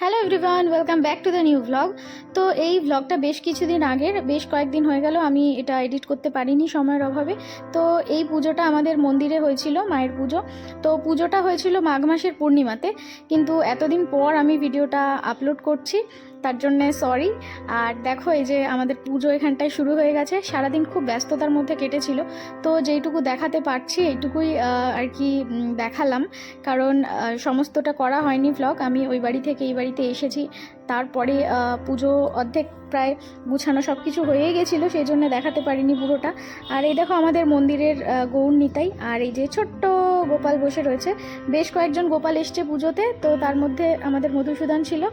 Hello everyone welcome back to the new vlog তো এই ভ্লগটা বেশ কিছুদিন আগের, বেশ কয়েকদিন হয়ে গেল আমি এটা এডিট করতে পারিনি সময়ের অভাবে। তো এই পুজোটা আমাদের মন্দিরে হয়েছিল, মায়ের পুজো। তো পুজোটা হয়েছিল মাঘ মাসের পূর্ণিমাতে। কিন্তু এতদিন পর আমি ভিডিওটা আপলোড করছি। তার জন্যে সরি আর দেখো এই যে আমাদের পুজো এখানটায় শুরু হয়ে গেছে। সারাদিন খুব ব্যস্ততার মধ্যে কেটেছিল। তো যেইটুকু দেখাতে পারছি এইটুকুই আর কি দেখালাম। কারণ সমস্তটা করা হয়নি ভ্লগ আমি ওই বাড়ি থেকে এই বাড়িতে এসেছি। তারপরে পুজো অর্ধেক প্রায় গুছানো সব কিছু হয়ে গেছিল, সেই জন্য দেখাতে পারিনি পুরোটা। আর এই দেখো আমাদের মন্দিরের গৌর নিতাই। আর এই যে ছোট্ট গোপাল বসে রয়েছে। বেশ কয়েকজন গোপাল এসছে পুজোতে, তো তার মধ্যে আমাদের মধুসূদন ছিল।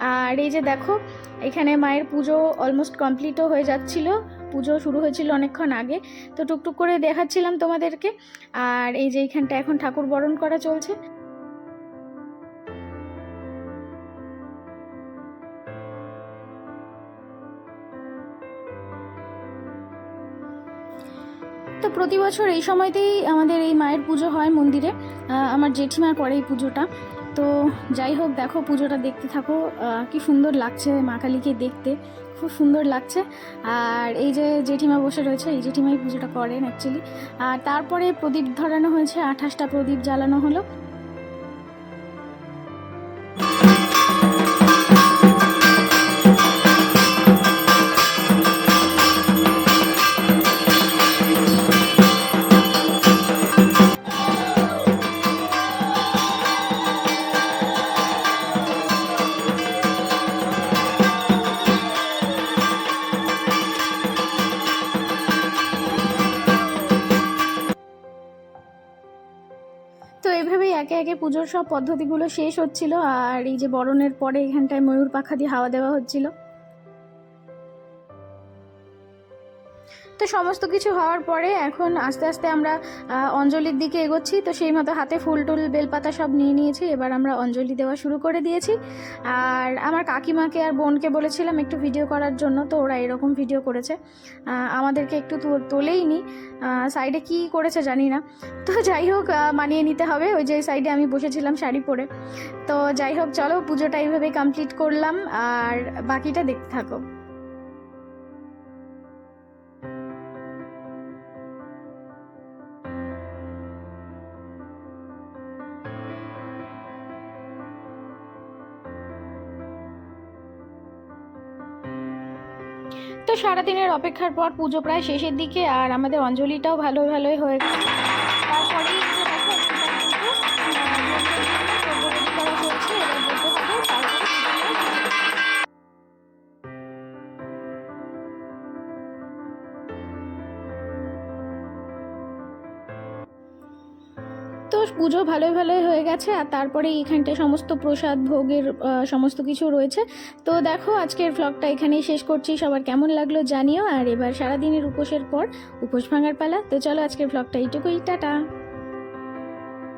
আর এই যে দেখো, এখানে মায়ের পুজো অলমোস্ট কমপ্লিটও হয়ে যাচ্ছিল। পুজো শুরু হয়েছিল অনেকক্ষণ আগে। তো টুকটুক করে দেখাচ্ছিলাম তোমাদেরকে। আর এই যে এইখানটা এখন ঠাকুর বরণ করা চলছে। তো প্রতি বছর এই সময়তেই আমাদের এই মায়ের পুজো হয় মন্দিরে। আমার জেঠিমার পরে এই পুজোটা। তো যাই হোক, দেখো পুজোটা দেখতে থাকো। কি সুন্দর লাগছে মা কালীকে দেখতে। খুব সুন্দর লাগছে। আর এই যে জেঠিমা বসে রয়েছে, এই জেঠিমাই পুজোটা করেন অ্যাকচুয়ালি আর তারপরে প্রদীপ ধরানো হয়েছে, আঠাশটা প্রদীপ জ্বালানো হলো। তো এভাবেই একে একে পুজোর সব পদ্ধতিগুলো শেষ হচ্ছিল, আর এই যে বরণের পরে এখানটায় ময়ূর পাখা দিয়ে হাওয়া দেওয়া হচ্ছিল। তো সমস্ত কিছু হওয়ার পরে এখন আস্তে আস্তে আমরা অঞ্জলির দিকে এগোচ্ছি। তো সেই মতো হাতে ফুল টুল, বেলপাতা সব নিয়ে নিয়েছি। এবার আমরা অঞ্জলি দেওয়া শুরু করে দিয়েছি। আর আমার কাকিমাকে আর বোনকে বলেছিলাম একটু ভিডিও করার জন্য, তো ওরা এরকম ভিডিও করেছে। আমাদেরকে একটু তোলেই নি। সাইডে কি করেছে জানি না। তো যাই হোক মানিয়ে নিতে হবে। ওই যে সাইডে আমি বসেছিলাম শাড়ি পরে। তো যাই হোক, চলো পুজোটা এইভাবে কমপ্লিট করলাম। আর বাকিটা দেখতে থাকো। তো সারাদিনের অপেক্ষার পর পুজো প্রায় শেষের দিকে আর আমাদের অঞ্জলিটাও ভালো ভালোই হয়ে তো পুজো ভালোই ভালোই হয়ে গেছে, আর তারপরে এইখানটায় সমস্ত প্রসাদ, ভোগের সমস্ত কিছু রয়েছে। তো দেখো, আজকের ভ্লগটা এখানেই শেষ করছি। সবার কেমন লাগল জানিও, আর এবার সারাদিনের উপোসের পর উপোস ভাঙার পালা। তো চলো আজকের ভ্লগটা এইটুকুই, টাটা।